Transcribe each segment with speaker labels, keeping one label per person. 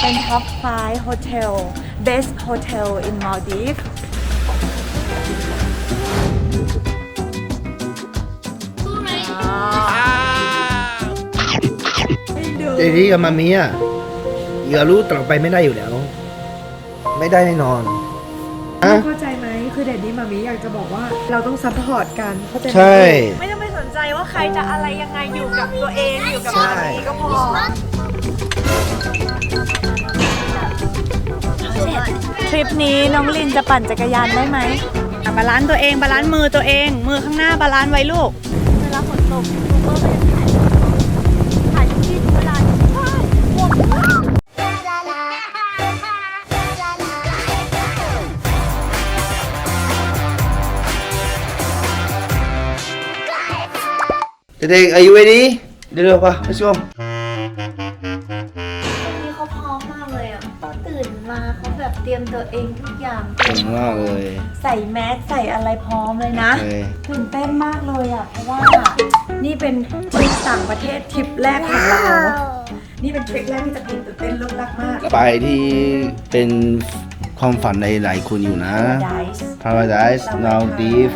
Speaker 1: เป็น top 5 hotel best hotel in Maldives
Speaker 2: เดดี้กับมามีอะอย่ารู้ต่อไปไม่ได้อยู่แล้ว ไม่ได้แน่นอนอะ
Speaker 3: เข้าใจไหมคือเดดดี้มามีอยากจะบอกว่าเราต้องซัพพอร์ตกันเข้าใจไหม
Speaker 2: ใช่
Speaker 1: ไม่ต้องไปสนใจว่าใครจะอะไรยังไงอยู่กับตัวเองอยู่กับ
Speaker 2: ใช่
Speaker 1: สามีก็พอ ทริปนี้น้องลินจะปั่นจักรยานได้ไหมอะบาลานซ์ตัวเองบาลานซ์มือตัวเอง มือข้างหน้าบาลานซ์ไว้ลูก เวลาฝนตกยูทูบเบอร์ก็จะถ่ายถ่ายทุกที่ทุกเวลาว้ายหมวกว้าว
Speaker 2: เด็กๆอายุเวดีเดี๋ยวๆป่ะไปชม
Speaker 1: แบบเตรียมตัวเองทุกอย่าง
Speaker 2: เก่งมากเลย
Speaker 1: ใส่แมสใส่อะไรพร้อมเลยนะ
Speaker 2: โอเค
Speaker 1: ตื่นเต้นมากเลยอะเพราะว่านี่เป็นทริปต่างประเทศทริปแรกของเรานี่เป็นทริปแรกที่จะตื่นเต้นเลิกลักมาก
Speaker 2: ไปที่เป็นความฝันในหลายคนอยู่นะ
Speaker 1: Paradise
Speaker 2: Paradise now deep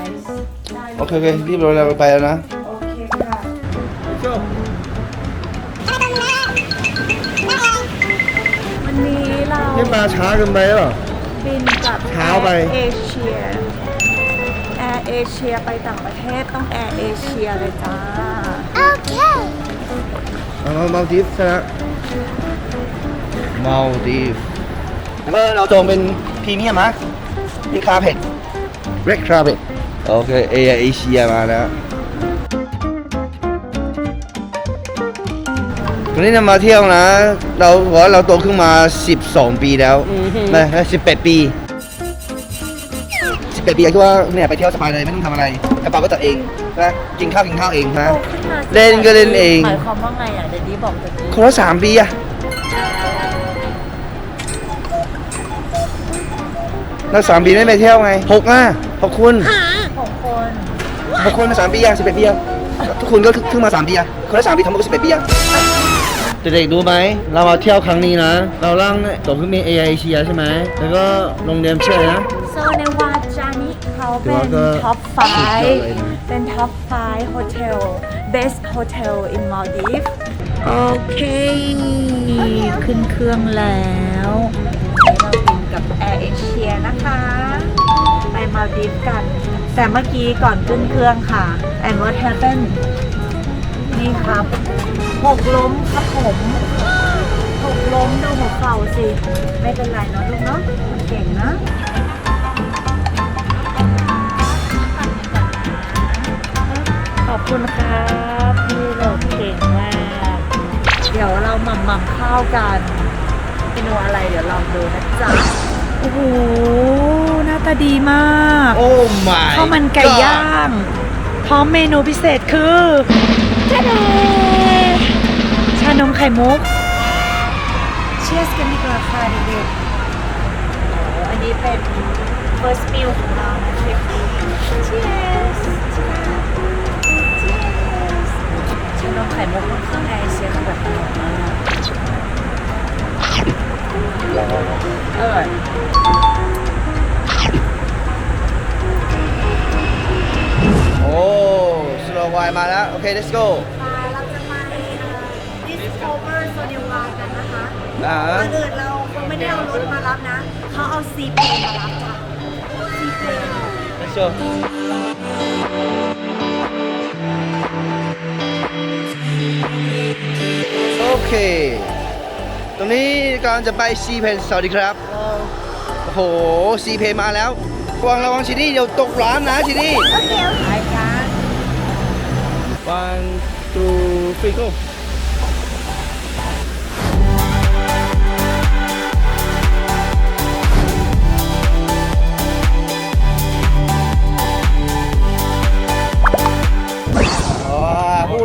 Speaker 2: โอเคโอเครีบเราเราไปแล้วนะ
Speaker 1: โอเคค่ะ วันนี้เรา
Speaker 2: นี่มาช้าเกินไปหรอ
Speaker 1: บินกับ
Speaker 2: เช้าไป
Speaker 1: เอเชียแอร์เอเชียไปต่างประเทศต้องแอร์เอเชียเลยจ้า
Speaker 2: มามาดิฟนะมาดิฟแล้วก็เราจองเป็นพรีเมียมนะมีคาเพ็ดเรดคาเพ็ดโอเคเอเอเชียมาแล้ว วันนี้เรามาเที่ยวนะ เราบอกว่าเราโตขึ้นมา 12 ปีแล้วไม่สิบแปดปี 18 ปีคิดว่าเนี่ยไปเที่ยวสบายเลยไม่ต้องทำอะไรกระเป๋าก็จัดเองนะกินข้าวกินข้าวเองนะ
Speaker 1: โตขึ้นมา
Speaker 2: เล่นก็เล่นเอง
Speaker 1: หมายความว่าไงอะเดดดี้บอกเดดดี้
Speaker 2: คนละสามปีอะแล้วสามปีไม่ไปเที่ยวไงหกอะหกคน
Speaker 1: หกคน
Speaker 2: หกคนสามปีอะสิบเอ็ดปีอะทุกคนก็ขึ้นมาสามปีอะคนละสามปีทั้งหมดก็สิบเอ็ดปีอะ เด็กๆรู้ไหม เรามาเที่ยวครั้งนี้นะ เราล่างตั๋วเครื่องบินเอเอเชียใช่ไหม แล้วก็โรงแรมเชื่อนะ
Speaker 1: โซในวาจานิเขา
Speaker 2: ถื
Speaker 1: เป็
Speaker 2: อว่านก็
Speaker 1: ท็อป
Speaker 2: สุดยอดเลยนะ
Speaker 1: 5เป็น ท็อป5 hotel best hotel in Maldives โอเค ขึ้นเครื่องแล้วเราบินกับ Air Asia นะคะ ไปมาลดีฟกัน แต่เมื่อกี้ก่อนขึ้นเครื่องค่ะ and what happened นี่ครับ หกล้มครับผมหกล้มดูหัวเข่าสิ ไม่เป็นไรเนาะลูกเนาะเก่งนะขอบคุณครับพี่เราเก่งมากเดี๋ยวเราหม่ำหม่ำข้าวกันเมนูอะไรเดี๋ยวลองดูนะจ๊ะโอ้โหหน้าตาดีมาก
Speaker 2: โอ้ my
Speaker 1: ข้าวมันไก่ย่าง พร้อมเมนูพิเศษคือชาดชา นมไข่มุก เชียร์สกันดีกว่าค่ะเด็กๆโอ้อันนี้เป็น first meal ของเรานะเชฟเชียร์สชานมไข่มุกข้างในเชียร์คือแบบอร่อยมากอร่อย
Speaker 2: โอ้สโลวายมาแล้ว โอเค let's go
Speaker 1: อ่าก่อนอื่นเราคงไม่ได้เอารถมารับนะ เขาเอาซีเพลมารับจ้ะซีเพล
Speaker 2: let's go โอเค ตรงนี้กำลังจะไปซีเพนสวัสดีครับ โอ้โหซีเพนมาแล้วระวังระวังชินี่เดี๋ยวตกร้านนะชินี่
Speaker 1: ไปจ้า
Speaker 2: one two three go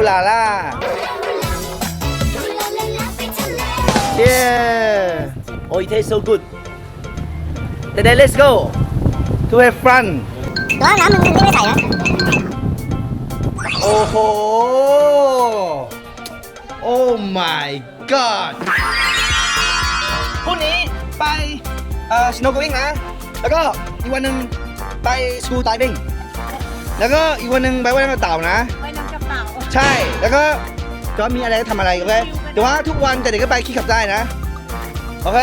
Speaker 2: ลาล่า Yeah Oh it tastes so good Then let's go to have fun
Speaker 4: ร้อนน้ำมึงมึงไม่ใส่นะ
Speaker 2: โอ้โห Oh my god เอ่อ snorkeling นะ แล้วก็อีกวันหนึ่งไป school diving แล้วก็อีกวันหนึ่งไปว่ายน้ำกับเต่านะ
Speaker 1: ไปน้ำกระเป๋า
Speaker 2: ใช่ แล้วก็จะมีอะไรก็ทำอะไร โอเค แต่ว่าทุกวันแต่เด็กก็ไปขี้ขับได้นะ โอเค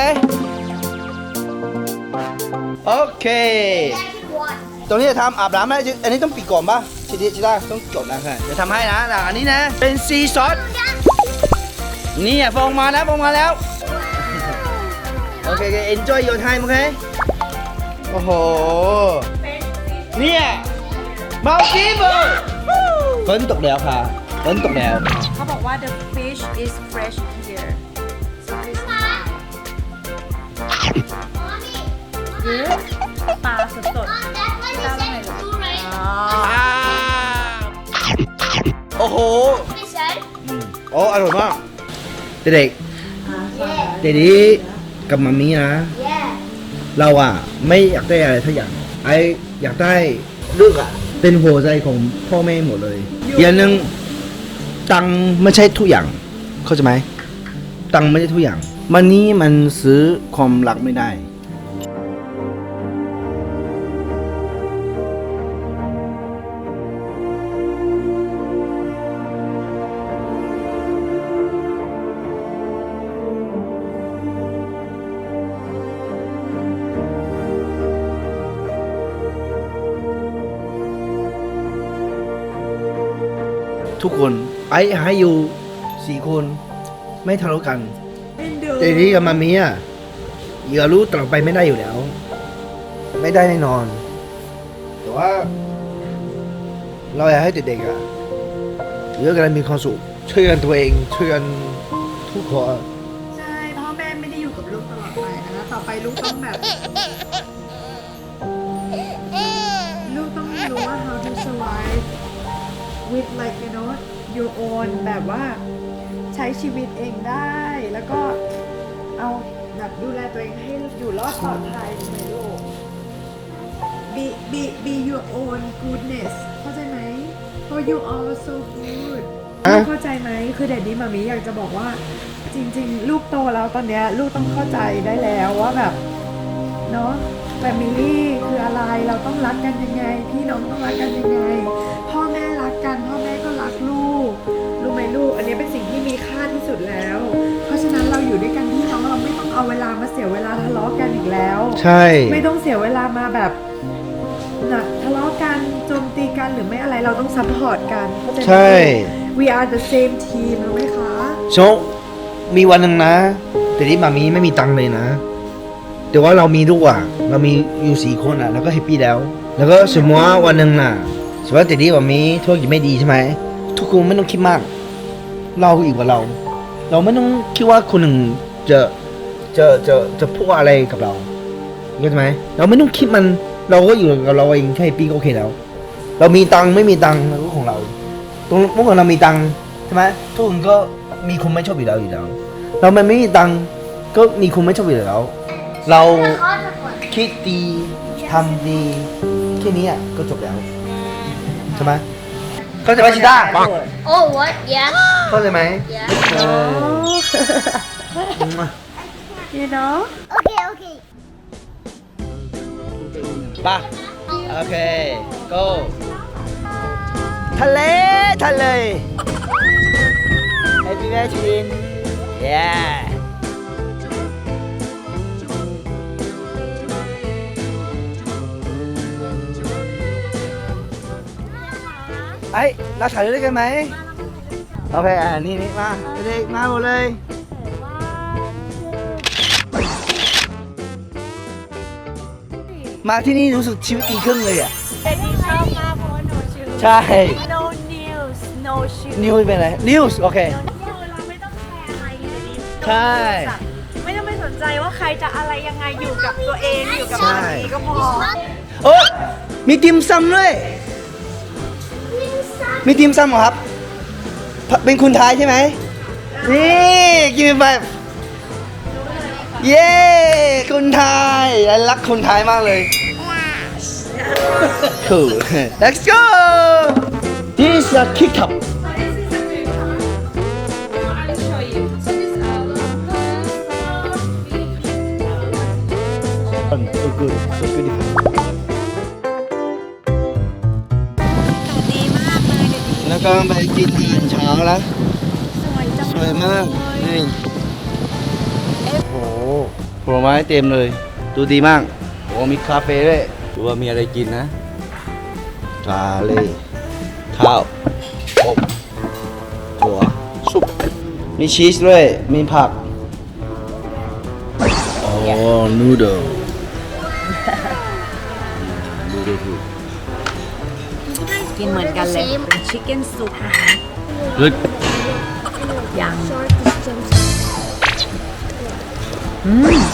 Speaker 2: โอเค ตรงนี้จะทำอาบน้ำนะอันนี้ต้องปิดก่อนป่ะชิดิชิต้าต้องกดนะค่ะจะทำให้นะแต่อันนี้นะ เป็นซีซอส นี่อะฟองมาแล้วฟองมาแล้ว โอเคโอเค enjoy your time โอเคโอ้โห เนี่ยมาจีเบอร์ ฝนตกแล้วค่ะฝนตกแล้ว
Speaker 1: เขาบอกว่า the fish is fresh here so this is หรือปลาสดๆได้ไหมอ๋อ
Speaker 2: โอ้โห โอ้อร่อยมาก เด็กๆเด็กนี้กับมามีนะ เราอะ ไม่อยากได้อะไรทุกอย่าง ไออยากได้ลูกอะ เป็นหัวใจของพ่อแม่หมดเลยอย่างหนึ่งตังค์ไม่ใช่ทุกอย่าง เข้าใจไหมตังค์ไม่ใช่ทุกอย่าง มันนี้มันซื้อความรักไม่ได้ ทุกคน ไอ้ให้อยู่สี่คนไม่ทะเลาะกัน
Speaker 3: เอ็นดู
Speaker 2: แต่ที่กับมามีอะอย่ารู้ต่อไปไม่ได้อยู่แล้ว ไม่ได้แน่นอน แต่ว่า เราอยากให้เด็กๆอะเยอะกันมีความสุขช่วยกันตัวเองช่วยกันทุกคน
Speaker 3: your own แบบว่าใช้ชีวิตเองได้ แล้วก็เอาแบบดูแลตัวเองให้อยู่รอดปลอดภัยใช่ไหมลูก be be be your own goodness เข้าใจไหม for you all so good
Speaker 2: ฮะ
Speaker 3: ลูกเข้าใจไหมคือเด็ดนี้มามีอยากจะบอกว่า จริง ๆ ลูกโตแล้วตอนเนี้ยลูกต้องเข้าใจได้แล้วว่าแบบเนาะแฟมิลี่คืออะไรเราต้องรักกันยังไง พี่น้องต้องรักกันยังไง
Speaker 2: ใช่
Speaker 3: ไม่ต้องเสียเวลามาแบบนะทะเลาะกันโจมตีกันหรือไม่อะไรเราต้องซัพพอร์ตกันเข้าใจไหม
Speaker 2: ใช่
Speaker 3: We are the same team รู้ไหมคะ
Speaker 2: โชคมีวันหนึ่งนะ แต่ที่มามีไม่มีตังค์เลยนะ แต่ว่าเรามีลูกอะ เรามีอยู่สี่คนอะ แล้วก็แฮปปี้แล้ว แล้วก็สมมติว่าวันหนึ่งน่ะ สมมติว่าแต่ที่มามีธุรกิจไม่ดีใช่ไหม ทุกคนไม่ต้องคิดมาก เราอีกกว่าเรา เราไม่ต้องคิดว่าคนหนึ่งจะจะจะจะพูดอะไรกับเรา เข้าใจไหมเราไม่ต้องคิดมันเราก็อยู่กับเราเองแค่แฮปปี้ก็โอเคแล้ว เรามีตังค์ไม่มีตังค์เราก็ของเราตรงเมื่อก่อนเรามีตังค์ใช่ไหมทุกคนก็มีคนไม่ชอบอยู่แล้วอยู่แล้วเรามันไม่มีตังค์ก็มีคนไม่ชอบอยู่แล้ว เราคิดดีทำดีแค่นี้อะก็จบแล้วใช่ไหมเข้าใจไหมชิต้า
Speaker 4: Oh, what? Yeah.
Speaker 2: เข้าใจไหม
Speaker 4: Yeah.
Speaker 2: เออ
Speaker 3: you know
Speaker 4: Okay, okay.
Speaker 2: ไป่ะโอเค go ทะเล ทะเล Happy b i r t h d a yeah ไอ้เราถ่ายด้วยกันไหมโอเคอ่านี่นี่มาเด็กมาหมดเลย มาที่นี่รู้สึกชีวิตดีขึ้นเลยอะ
Speaker 1: แต่ดีชอบมากเพราะว่า no shoes
Speaker 2: ใช่
Speaker 1: no news no shoes
Speaker 2: นิวเป็นอะไรนิวส์โอเค
Speaker 1: คือเราไม่ต้องแคร์อะไรเลยดี
Speaker 2: ใช่
Speaker 1: ไม่ต้องไปสนใจว่าใครจะอะไรยังไงอยู่กับตัวเองอยู่กับ
Speaker 2: ใช่
Speaker 1: ตัวเองก็พอ
Speaker 2: โอ้ยมีติมซำด้วย มีติมซำเหรอครับ เป็นคุณไทยใช่ไหมนี่กินไป เย้คุณไทยรักคนไทยมากเลย cool let's go this is a kick up
Speaker 5: I'll show you. So this are the
Speaker 2: so good so good
Speaker 1: ดีมากเลยเดี๋ยวดี
Speaker 2: แล้วก็ไปกินอาหารเช้าแล้ว
Speaker 1: สวยจัง
Speaker 2: สวยมาก
Speaker 1: เลย
Speaker 2: นี่โอ้โห ผลไม้เต็มเลย ดูดีมากโอ้มีคาเฟ่ด้วยดูว่ามีอะไรกินนะปลาเลยข้าวอบถั่วซุปมีชีสด้วย มีผัก โอ้นูโดลนูโดล
Speaker 1: กินเหมือนกันเลยเป็นชิคเก้นซุปนะคะยังอืม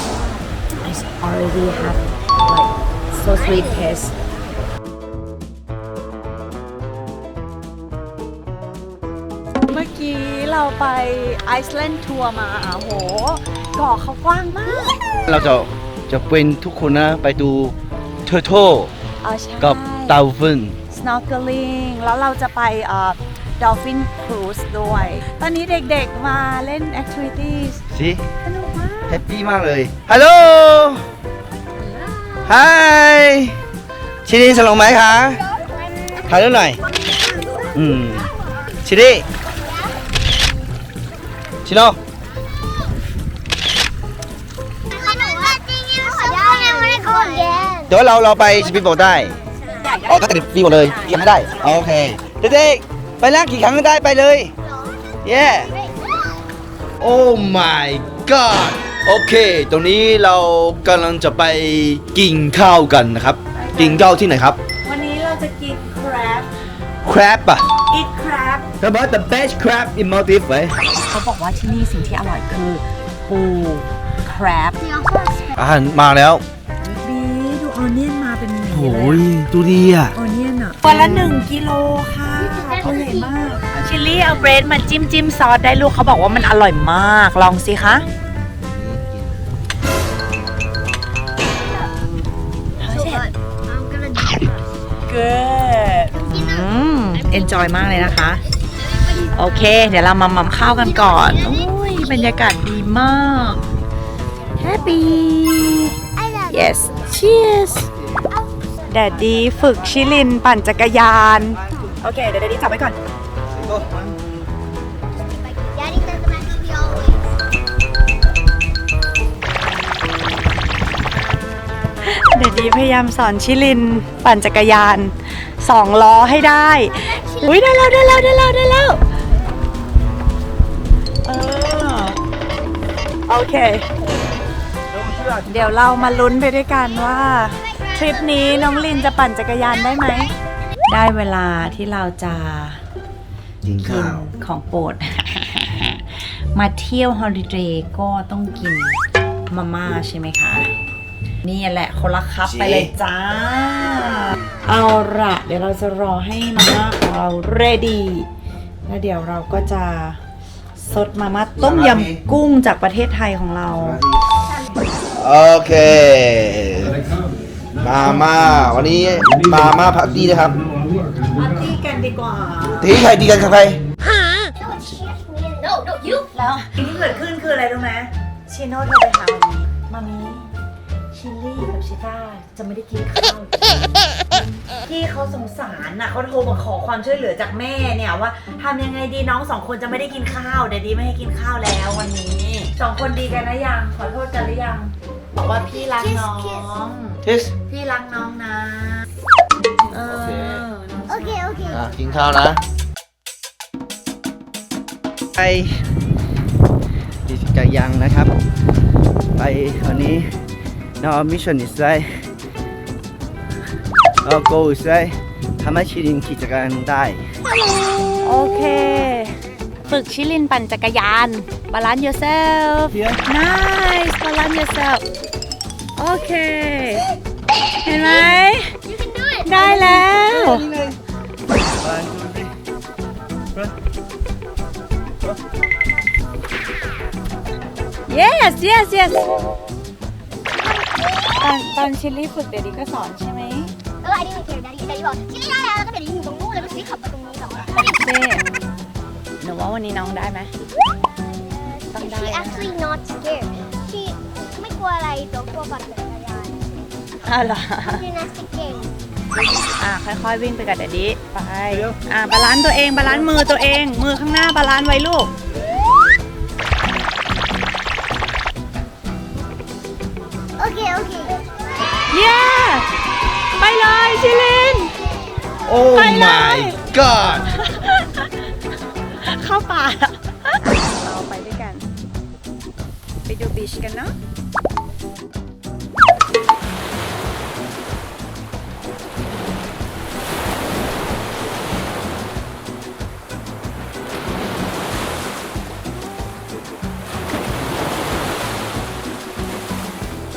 Speaker 1: already have like so sweet taste เมื่อกี้เราไปไอซ์แลนด์ทัวร์มาโหเกาะเขากว้างมาก
Speaker 2: เราจะจะเป็นทุกคนนะไปดูเทอร์โท
Speaker 1: เอาใช่
Speaker 2: กับเต่าฟึน
Speaker 1: snorkeling แล้วเราจะไปเอ่อ dolphin cruise ด้วย ตอนนี้เด็กๆมาเล่น activities
Speaker 2: สิ
Speaker 1: สนุกมาก
Speaker 2: แฮปปี้มากเลย ฮัลโหล ฮายชิลินสลงไหมคะถ่ายรูปหน่อย อืมชิลิชิโน
Speaker 4: I know that thing is so fun. I want to go again.
Speaker 2: เดี๋ยวเราเราไปสปีดโบ๊ทได้อ๋อก็ติดฟรีหมดเลยยังไม่ได้ โอเค เด็กๆไปนั่งกี่ครั้งก็ได้ไปเลย เย้ โอ้ my god โอเค ตรงนี้เรากำลังจะไปกินข้าวกันนะครับ กินข้าวที่ไหนครับ
Speaker 1: วันนี้เราจะกิน crab
Speaker 2: crab อะ
Speaker 1: eat crab
Speaker 2: How about the best crab in Maldives เว้ย
Speaker 1: เขาบอกว่าที่นี่สิ่งที่อร่อยคือปู crab
Speaker 4: We also have
Speaker 2: อาหารมาแล้ว
Speaker 1: บีดูออนเนียนมาเป็นหมี
Speaker 2: โอ้
Speaker 1: เลย
Speaker 2: ยดูดีอะ
Speaker 1: ออนเนียนอะวันละหนึ่งกิโลค่ะตัวใหญ่มาก ชิลลี่เอาเบรดมาจิ้มจิ้มซอสได้ลูกเขาบอกว่ามันอร่อยมาก ลองสิคะ
Speaker 4: good
Speaker 1: อืม enjoy มากเลยนะคะ โอเค เดี๋ยวเรามามัมข้าวกันก่อนอุ้ยบรรยากาศดีมาก happy yes cheers แดดดีฝึกชิลินปั่นจักรยาน โอเค เดี๋ยวเดดดี้จับไว้ก่อน
Speaker 4: Go.
Speaker 1: เดดดีพยายามสอนชิลิน ปั่นจักรยานสองล้อให้ได้ อุ้ยได้แล้วได้แล้วได้แล้วได้แล้วเออโอเค เดี๋ยวเรามาลุ้นไปด้วยกันว่า ทริปนี้น้องลินจะปั่นจักรยานได้ไหม ได้เวลาที่เราจะ
Speaker 2: กิน
Speaker 1: กิ
Speaker 2: ข้านว
Speaker 1: ของโปรด มาเที่ยวฮอลิเดย์ก็ต้องกินมาม่าใช่ไหมคะ นี่แหละคนละคับไปเลยจ้า เอาละเดี๋ยวเราจะรอให้มาม่าของเรา ready แล้วเดี๋ยวเราก็จะซดมาม่าต้มยำกุ้งจากประเทศไทยของเรา
Speaker 2: โอเค มาม่าวันนี้มาม่าพักตี้นะครับ
Speaker 1: ปาร์ตี้กันดีกว่า
Speaker 2: ที่ใครดีกันกับใคร
Speaker 4: No, no, you.
Speaker 1: แล้วสิ่งที่เกิดขึ้นคืออะไรรู้ไหมชิโน่โทรไปหามามีมามี ชิลลี่กับชิต้าจะไม่ได้กินข้าวพี่เขาสงสารน่ะเขาโทรมาขอความช่วยเหลือจากแม่เนี่ยว่าทำยังไงดีน้องสองคนจะไม่ได้กินข้าวเดี๋ยวดีไม่ให้กินข้าวแล้ววันนี้สองคนดีกันนะยังขอโทษกันหรือยัง บอกว่าพี่รักน้อง
Speaker 2: ทิส
Speaker 1: พี่รักน้องนะเออ
Speaker 4: Okay, okay.
Speaker 2: อะกินข้าวนะไปกิจกรรมยังนะครับ ไปวันนี้ นอมิชชั่นอิสไลเราโกอิสไลทำให้ชิลินกิจกรรมได้
Speaker 1: โอเค ฝึกชิลินปั่นจักรยาน balance yourself
Speaker 2: Yeah.
Speaker 1: nice balance yourself โอเค เห็นไหม
Speaker 4: You can do it.
Speaker 1: ได้แล้ว yes yes yes ตอนตอนชิลลี่ฝึกเดี๋ยวดีก็สอนใช่ไหม
Speaker 4: Oh, I didn't hear Daddy. Daddy บอกที่นี่ได้แล้วแล้วก็เดี๋ยวอยู่ตรงนู้นเลยมันสีขับมาตรงนี้เหรอ
Speaker 1: โอเคหนูว่าวันนี้น้องได้ไหม ต้องได้
Speaker 4: She
Speaker 1: นะคะ
Speaker 4: actually not scared. She ไม่กลัวอะไรตัวกลัวปั่นจักรยาน
Speaker 1: อ้าวเหรอ
Speaker 4: ยิมนาสติกเก่ง
Speaker 1: อ่าค่อยๆวิ่งไปกับเดดดี้ไป อ่าบาลานซ์ตัวเองบาลานซ์มือตัวเอง มือข้างหน้าบาลานซ์ไว้ลูก
Speaker 4: เล
Speaker 1: ยชิลิน
Speaker 2: โอ้
Speaker 1: ไปเลย
Speaker 2: my god
Speaker 1: เข้าป่าเราไปด้วยกัน ไปดูบีชกันเนาะ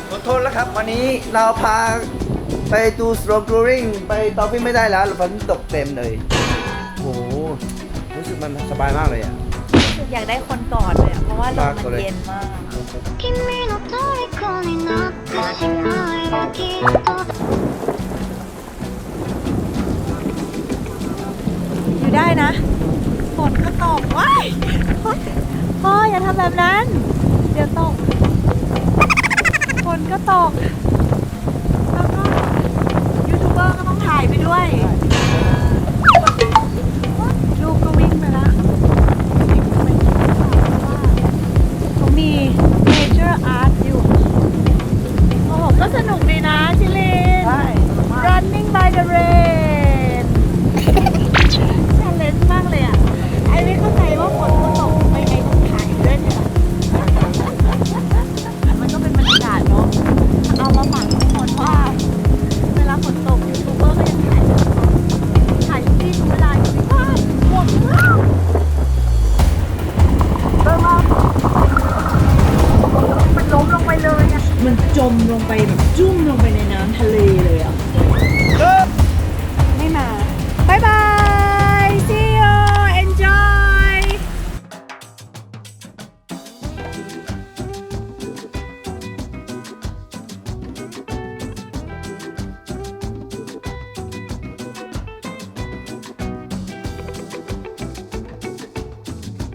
Speaker 2: ขอโทษแล้วครับ วันนี้เราพา ไปดู slow growing ไปตอฟฟี่ไม่ได้แล้วฝนตกเต็มเลย โอ้โห รู้สึกมันสบายมากเลยอ่ะ
Speaker 1: อยากได้คนกอดเลยอะเพราะว่าลมมันเย็นมาก
Speaker 4: 君の虜になってしまえばきっと
Speaker 1: อยู่ได้นะ ฝนก็ตกว้ายพ่อพ่ออย่าทำแบบนั้น เดี๋ยวตก ฝนก็ตก ถ่ายไปด้วย